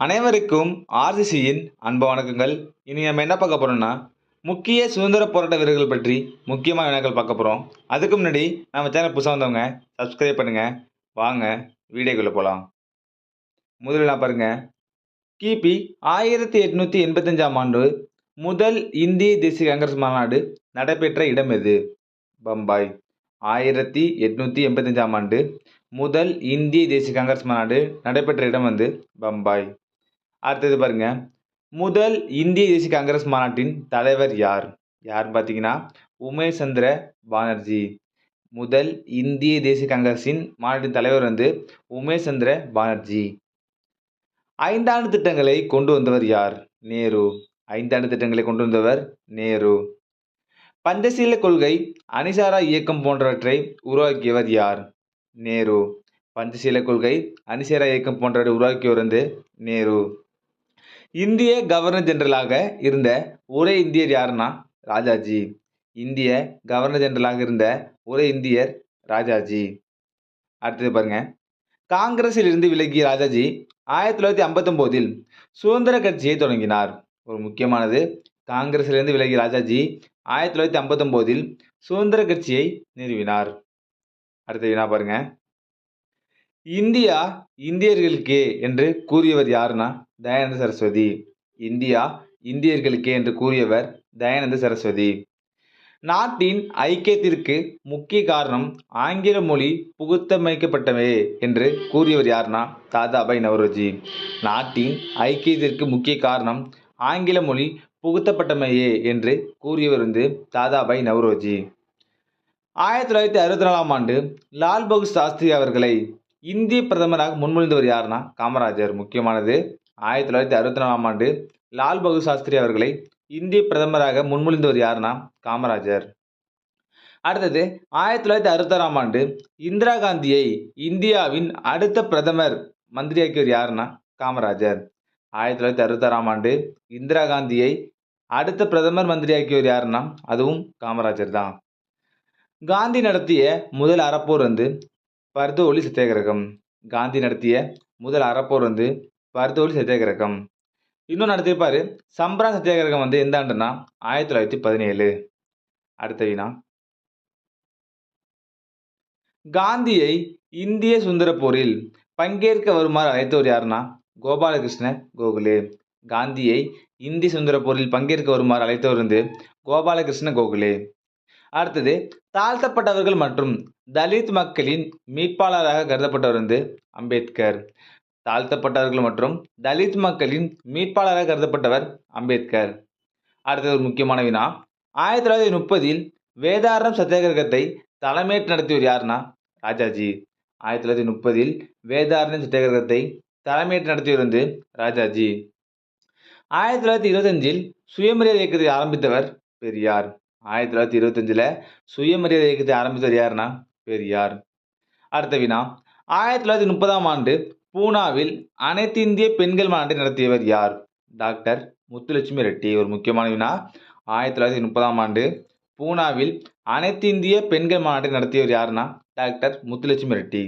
அனைவருக்கும் ஆர்சிசியின் அன்பு வணக்கங்கள். இனி நம்ம என்ன பார்க்க போகிறோம்னா முக்கிய சுதந்திர போராட்ட வீரர்கள் பற்றி முக்கியமான வினாக்கள் பார்க்க போகிறோம் அதுக்கு முன்னாடி நம்ம சேனல் புதுசாக வந்தவங்க சப்ஸ்கிரைப் பண்ணுங்கள் வாங்க வீடியோக்குள்ளே போகலாம் முதல்ல நான் பாருங்கள் கிபி ஆயிரத்தி எட்நூற்றி எண்பத்தஞ்சாம் ஆண்டு முதல் இந்திய தேசிய காங்கிரஸ் மாநாடு நடைபெற்ற இடம் எது? பம்பாய் ஆயிரத்தி எட்நூற்றி எண்பத்தஞ்சாம் ஆண்டு முதல் இந்திய தேசிய காங்கிரஸ் மாநாடு நடைபெற்ற இடம் வந்து பம்பாய். அடுத்தது பாருங்க. முதல் இந்திய தேசிய காங்கிரஸ் மாநாட்டின் தலைவர் யார்? யார் பார்த்தீங்கன்னா உமேஷ் சந்திர பானர்ஜி. முதல் இந்திய தேசிய காங்கிரஸின் மாநாட்டின் தலைவர் வந்து உமேஷ் சந்திர பானர்ஜி. ஐந்தாண்டு திட்டங்களை கொண்டு வந்தவர் யார்? நேரு. ஐந்தாண்டு திட்டங்களை கொண்டு வந்தவர் நேரு. பஞ்சசீல கொள்கை அணிசாரா இயக்கம் போன்றவற்றை உருவாக்கியவர் யார்? நேரு. பஞ்சசீல கொள்கை அணிசாரா இயக்கம் போன்றவற்றை உருவாக்கியவர் வந்து நேரு. இந்திய கவர்னர் ஜெனரலாக இருந்த ஒரே இந்தியர் யாருன்னா ராஜாஜி. இந்திய கவர்னர் ஜெனரலாக இருந்த ஒரே இந்தியர் ராஜாஜி. அடுத்தது பாருங்க. காங்கிரஸில் இருந்து விலகிய ராஜாஜி ஆயிரத்தி தொள்ளாயிரத்தி ஐம்பத்தொம்போதில் சுதந்திர கட்சியை தொடங்கினார். ஒரு முக்கியமானது காங்கிரஸிலிருந்து விலகிய ராஜாஜி ஆயிரத்தி தொள்ளாயிரத்தி ஐம்பத்தொம்போதில் சுதந்திர கட்சியை நிறுவினார். அடுத்த வினா பாருங்க. இந்தியா இந்தியர்களுக்கே என்று கூறியவர் யாருன்னா தயானந்த சரஸ்வதி இந்தியா இந்தியர்களுக்கே என்று கூறியவர் தயானந்த சரஸ்வதி. நாட்டின் ஐக்கியத்திற்கு முக்கிய காரணம் ஆங்கில மொழி புகுத்தமைக்கப்பட்டவே என்று கூறியவர் யாருன்னா தாதாபாய் நவரோஜி. நாட்டின் ஐக்கியத்திற்கு முக்கிய காரணம் ஆங்கில மொழி புகுத்தப்பட்டமையே என்று கூறியவர் வந்து தாதாபாய் நவரோஜி. ஆயிரத்தி தொள்ளாயிரத்தி அறுபத்தி நாலாம் ஆண்டு லால் பகதூர் சாஸ்திரி அவர்களை இந்திய பிரதமராக முன்மொழிந்தவர் யாருன்னா காமராஜர். முக்கியமானது ஆயிரத்தி தொள்ளாயிரத்தி அறுபத்தி நாலாம் ஆண்டு லால் பகதூர் சாஸ்திரி அவர்களை இந்திய பிரதமராக முன்மொழிந்தவர் யாருன்னா காமராஜர். அடுத்தது ஆயிரத்தி தொள்ளாயிரத்தி அறுபத்தாறாம் ஆண்டு இந்திரா காந்தியை இந்தியாவின் அடுத்த பிரதமர் மந்திரியாக்கியவர் யாருன்னா காமராஜர். ஆயிரத்தி தொள்ளாயிரத்தி அறுபத்தாறாம் ஆண்டு இந்திரா காந்தியை அடுத்த பிரதமர் மந்திரியாக்கியவர் யாருன்னா அதுவும் காமராஜர் தான். காந்தி நடத்திய முதல் அறப்போர் வந்து பர்தோலி சத்தியாகிரகம். காந்தி நடத்திய முதல் அறப்போர் வந்து பர்தோலி சத்தியாகிரகம். இன்னும் நடத்தியிருப்பார் சம்பரா சத்தியாகிரகம் வந்து எந்த ஆண்டுனா ஆயிரத்தி தொள்ளாயிரத்தி பதினேழு. அடுத்த வினா காந்தியை இந்திய சுந்தர போரில் பங்கேற்க வருமாறு அழைத்தவர் யாருன்னா கோபாலகிருஷ்ண கோகுலே. காந்தியை இந்திய சுதந்திர போரில் பங்கேற்க வருமாறு அழைத்தவர் வந்து கோபாலகிருஷ்ண கோகுலே. அடுத்தது தாழ்த்தப்பட்டவர்கள் மற்றும் தலித் மக்களின் மீட்பாளராக கருதப்பட்டவர் வந்து அம்பேத்கர். தாழ்த்தப்பட்டவர்கள் மற்றும் தலித் மக்களின் மீட்பாளராக கருதப்பட்டவர் அம்பேத்கர். அடுத்தது ஒரு முக்கியமான வினா. ஆயிரத்தி தொள்ளாயிரத்தி முப்பதில் வேதாரணம் சத்தியாகிரகத்தை தலைமையேற்று நடத்தியவர் யாருன்னா? ராஜாஜி. ஆயிரத்தி தொள்ளாயிரத்தி முப்பதில் வேதாரணம் சத்தியாகிரகத்தை தலைமையேற்று நடத்தியவர் வந்து ராஜாஜி. ஆயிரத்தி தொள்ளாயிரத்தி இருபத்தஞ்சில் சுயமரியாதை இயக்கத்தை ஆரம்பித்தவர் பெரியார். ஆயிரத்தி தொள்ளாயிரத்தி இருபத்தஞ்சில் சுயமரியாதை இயக்கத்தை ஆரம்பித்தவர் யாருன்னா? பெரியார். அடுத்த வினா. ஆயிரத்தி தொள்ளாயிரத்தி முப்பதாம் ஆண்டு பூனாவில் அனைத்து இந்திய பெண்கள் மாநாட்டை நடத்தியவர் யார்? டாக்டர் முத்துலட்சுமி ரெட்டி ஒரு முக்கியமான வினா. ஆயிரத்தி தொள்ளாயிரத்தி முப்பதாம் ஆண்டு பூனாவில் அனைத்து இந்திய பெண்கள் மாநாட்டை நடத்தியவர் யாருன்னா? டாக்டர் முத்துலட்சுமி ரெட்டி.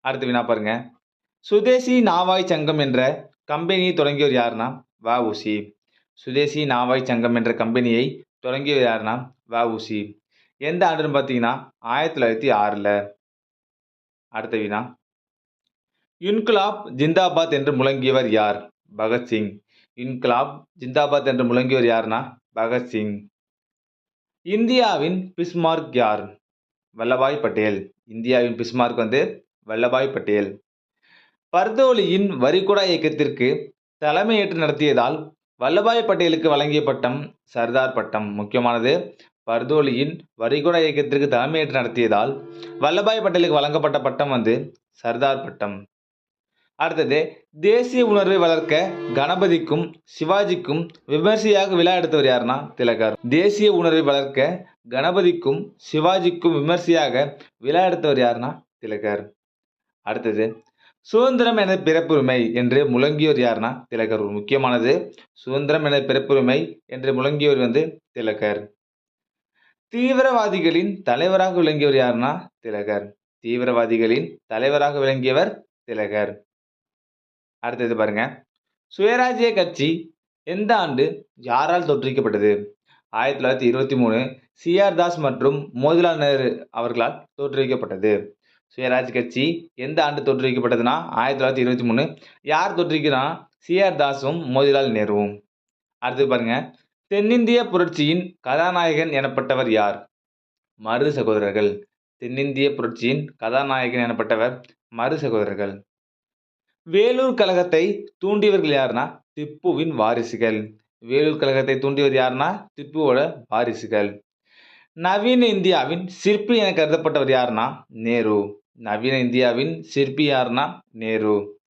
அடுத்த வினா பாருங்க. சுதேசி நாவாய் சங்கம் என்ற கம்பெனியை தொடங்கியவர் யாருன்னா? உசி சுதேசி நாவாய் சங்கம் என்ற கம்பெனியை தொடங்கியவர் யாருன்னா? உசி எந்த ஆண்டுன்னு பார்த்தீங்கன்னா ஆயிரத்தி தொள்ளாயிரத்தி ஆறில். அடுத்த வினா. இன்குலாப் ஜிந்தாபாத் என்று முழங்கியவர் யார்? பகத்சிங் இன்குலாப் ஜிந்தாபாத் என்று முழங்கியவர் யார்னா? பகத்சிங் இந்தியாவின் பிஸ்மார்க் யார்? வல்லபாய் பட்டேல். இந்தியாவின் பிஸ்மார்க் வந்து வல்லபாய் பட்டேல். பர்தோலியின் வரிகுடா இயக்கத்திற்கு தலைமையேற்று நடத்தியதால் வல்லபாய் பட்டேலுக்கு வழங்கிய பட்டம் சர்தார் பட்டம். முக்கியமானது பர்தோலியின் வரிகுடா இயக்கத்திற்கு தலைமையேற்று நடத்தியதால் வல்லபாய் பட்டேலுக்கு வழங்கப்பட்ட பட்டம் வந்து சர்தார் பட்டம். அடுத்தது தேசிய உணர்வை வளர்க்க கணபதிக்கும் சிவாஜிக்கும் விமர்சையாக விழா எடுத்தவர் யாருன்னா திலகர். தேசிய உணர்வை வளர்க்க கணபதிக்கும் சிவாஜிக்கும் விமர்சையாக விழா எடுத்தவர் யாருன்னா திலகர். அடுத்தது சுதந்திரம் என பிறப்புரிமை என்று முழங்கியோர் யாருன்னா திலகர். ஒரு முக்கியமானது சுதந்திரம் என பிறப்புரிமை என்று முழங்கியோர் வந்து திலகர். தீவிரவாதிகளின் தலைவராக விளங்கியவர் யாருன்னா திலகர். தீவிரவாதிகளின் தலைவராக விளங்கியவர் திலகர். அடுத்தது பாருங்க. சுயராஜ்ய கட்சி எந்த ஆண்டு யாரால் தோற்றுவிக்கப்பட்டது? ஆயிரத்தி தொள்ளாயிரத்தி இருபத்தி மூணு சிஆர் தாஸ் மற்றும் மோதிலால் நேரு அவர்களால் தோற்றுவிக்கப்பட்டது. சுயராஜ் கட்சி எந்த ஆண்டு தோற்றுவிக்கப்பட்டதுன்னா? ஆயிரத்தி தொள்ளாயிரத்தி இருபத்தி மூணு. யார் தோற்றுவிக்கிறா சிஆர் தாஸும் மோதிலால் நேருவும். அடுத்து பாருங்க. தென்னிந்திய புரட்சியின் கதாநாயகன் எனப்பட்டவர் யார்? மருது சகோதரர்கள். தென்னிந்திய புரட்சியின் கதாநாயகன் எனப்பட்டவர் மருது சகோதரர்கள். வேலூர் கழகத்தை தூண்டியவர்கள் யாருன்னா? திப்புவின் வாரிசுகள். வேலூர் கழகத்தை தூண்டியவர் யாருன்னா? திப்புவோட வாரிசுகள். நவீன இந்தியாவின் சிற்பி என கருதப்பட்டவர் யாருன்னா? நேரு. நவீன இந்தியாவின் சிற்பி யாருன்னா? நேரு.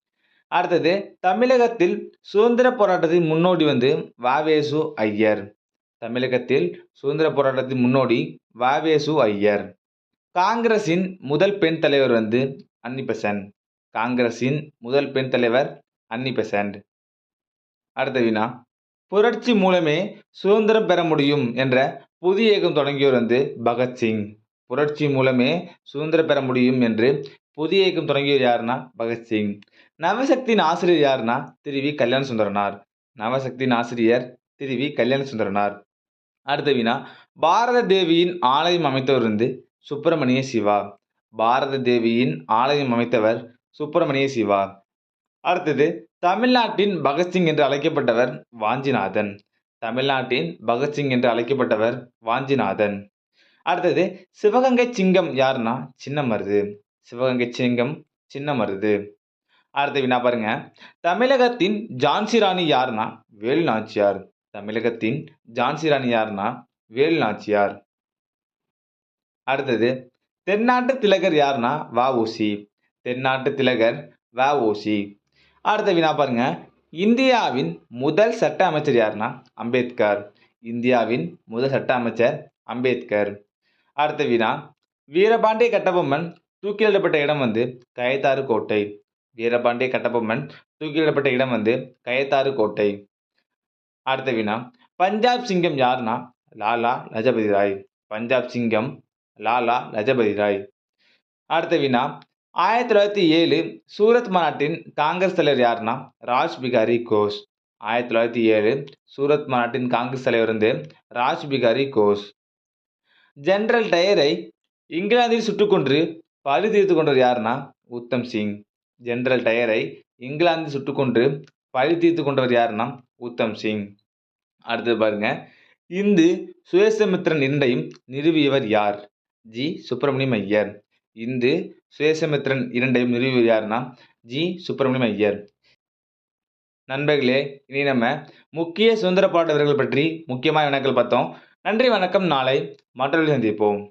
அடுத்தது தமிழகத்தில் சுதந்திர போராட்டத்தின் முன்னோடி வந்து வாவேசு ஐயர். தமிழகத்தில் சுதந்திர போராட்டத்தின் முன்னோடி வாவேசு ஐயர். காங்கிரஸின் முதல் பெண் தலைவர் வந்து அன்னி பெசன்ட் காங்கிரஸின் முதல் பெண் தலைவர் அன்னி பெசண்ட். அடுத்த வினா புரட்சி மூலமே சுதந்திரம் பெற முடியும் என்ற புதிய இயக்கம் தொடங்கியோர் வந்து பகத்சிங் புரட்சி மூலமே சுதந்திரம் பெற முடியும் என்று புதிய இயக்கம் தொடங்கியோர் யாருன்னா பகத்சிங் நவசக்தியின் ஆசிரியர் யாருன்னா திரு வி. கல்யாண சுந்தரனார் நவசக்தியின் ஆசிரியர் திரு வி. கல்யாண சுந்தரனார் அடுத்த வினா பாரத தேவியின் ஆலயம் அமைத்தவர் வந்து சுப்பிரமணிய சிவா. பாரத தேவியின் ஆலயம் அமைத்தவர் சுப்பிரமணிய சிவா. அடுத்தது தமிழ்நாட்டின் பகத்சிங் என்று அழைக்கப்பட்டவர் வாஞ்சிநாதன். தமிழ்நாட்டின் பகத்சிங் என்று அழைக்கப்பட்டவர் வாஞ்சிநாதன். அடுத்தது சிவகங்கை சிங்கம் யாருன்னா? சின்னமருது. சிவகங்கை சிங்கம் சின்ன மருது அடுத்த வினா பாருங்க. தமிழகத்தின் ஜான்சி ராணி யாருன்னா? வேலு நாச்சியார். தமிழகத்தின் ஜான்சி ராணி யாருன்னா? வேலு நாச்சியார். அடுத்தது தென்னாட்டு திலகர் யாருன்னா? வஉசி தென்னாட்டு திலகர் வஉசி அடுத்த வினா பாருங்க. இந்தியாவின் முதல் சட்ட அமைச்சர் யாருன்னா? அம்பேத்கர். இந்தியாவின் முதல் சட்ட அமைச்சர் அம்பேத்கர். அடுத்த வினா வீரபாண்டிய கட்டபொம்மன் தூக்கிலிடப்பட்ட இடம் வந்து கயத்தாறு கோட்டை. வீரபாண்டிய கட்டபொம்மன் தூக்கிலிடப்பட்ட இடம் வந்து கயத்தாறு கோட்டை. அடுத்த வினா பஞ்சாப் சிங்கம் யாருன்னா? லாலா லஜபதி ராய். பஞ்சாப் சிங்கம் லாலா லஜபதி ராய். அடுத்த வினா ஆயிரத்தி தொள்ளாயிரத்தி ஏழு சூரத் மாநாட்டின் காங்கிரஸ் தலைவர் யாருன்னா? ராஜ் பிகாரி கோஷ். ஆயிரத்தி தொள்ளாயிரத்தி ஏழு சூரத் மாநாட்டின் காங்கிரஸ் தலைவர் வந்து ராஜ் பிகாரி கோஷ். ஜெனரல் டயரை இங்கிலாந்தில் சுட்டுக்கொன்று பழி தீர்த்து கொண்டவர் யாருன்னா? உத்தம் சிங். ஜெனரல் டயரை இங்கிலாந்தில் சுட்டுக்கொன்று பழி தீர்த்து கொண்டவர் யாருன்னா? உத்தம் சிங். அடுத்தது பாருங்க. இந்து சுயசமித்திரன் இரண்டையும் நிறுவியவர் யார்? ஜி. சுப்பிரமணியம் ஐயர். இந்து சுயேசமித்திரன் இரண்டையும் நிறுவியவர் யாருன்னா ஜி. சுப்பிரமணியம் ஐயர். நண்பர்களே இனி நம்ம முக்கிய சுதந்திர போராட்ட பற்றி முக்கியமான வினாக்கள் பார்த்தோம். நன்றி வணக்கம். நாளை மற்றவர்கள் சந்திப்போம்.